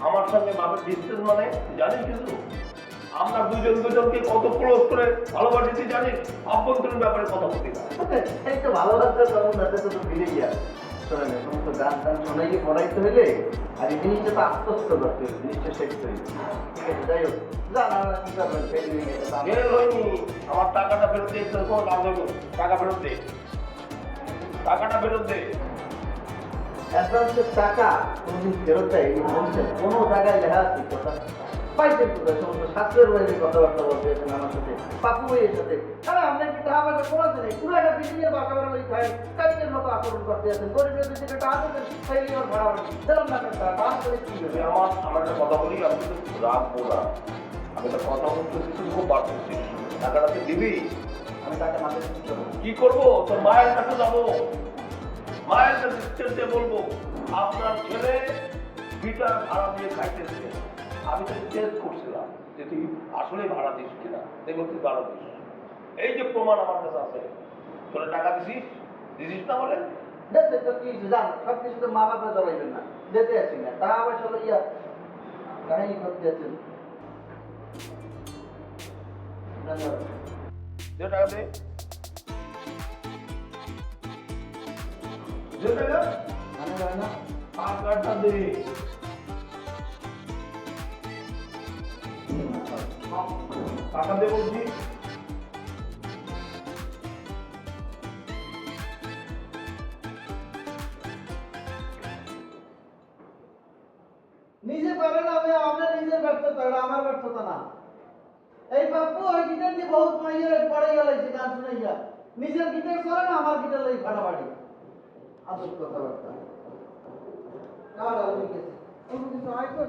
আমার সঙ্গে বাবার ডিস্টেন্স মানে জানিস কিন্তু, আমরা দুজন দুজনকে কত ক্লোজ করে ভালোবাসি জানিস অভ্যন্তরীণ ব্যাপারে কথা বলি না। এই তো ভালোবাসা তখন তাতে তো ফিরে গিয়া এই সমস্ত গান টান পড়াইতে হলে আর এই জিনিসটা তো আত্মস্থ করতে হবে জিনিসটা শিখতে ঠিক আছে যাই হোক। আমরা টাকাটা ফেরত দিয়ে টাকা ফেরত দে। টাকাটা ফেরত দে। অ্যাডভান্সের টাকা কোনোদিন ফেরত দেয় এই কোনো জায়গায় লেখা আছে কথা। পাইছেন কোথায় সমস্ত শাস্ত্রের বাইরে কথাবার্তা বলতে আছেন আমার সাথে পাপু ভাইয়ের সাথে। আরে আপনার কি টাকা পয়সা কোনো নেই পুরো একটা পৃথিবীর বাসা বাড়া লই খাই কাজের মতো আচরণ করতে আছেন গরিবের দিকে টাকা দেবেন খাই আর ভাড়া বাড়ি দিলাম না টাকা পাঁচ করে কি হবে? আমার আমার একটা কথা বলি আমি তো আমি একটা কথা বলতেছি তুই খুব বাড়তেছিস টাকাটা তুই দিবি? আমি টাকা মাথায় না। কি করব? তোর মায়ের কাছে যাব। মায়ের কাছে বলব। আপনার ছেলে গিটার ভাড়া দিয়ে খাইতেছে। আমি তো টেস্ট করছিলাম যে তুই আসলে ভাড়া দিস কিনা। দেখব তুই ভাড়া দিস। এই যে প্রমাণ আমার কাছে আছে। তোরা টাকা দিছিস? দিছিস না বলে? তো জান সব কিছু তো মা বাপরা জ্বলাইবেন না। যেতে আছি না। টাকা পয়সা লইয়া কাহিনী করতে আছেন টাকা দে। না টাকাটা দে। টাকা দে বলছি নিজে পারেন আমি আপনার নিজের ব্যর্থতা এটা আমার ব্যর্থতা না এই বাপু ওই গিটার দিয়ে বহুত মাইয়া পড়ে গেল এই গান শুনাইয়া নিজের গিটার করে না আমার গিটার লই ফাটাফাটি আদর কথাবার্তা কার আর ওই গেছে কোনো কিছু আয় কর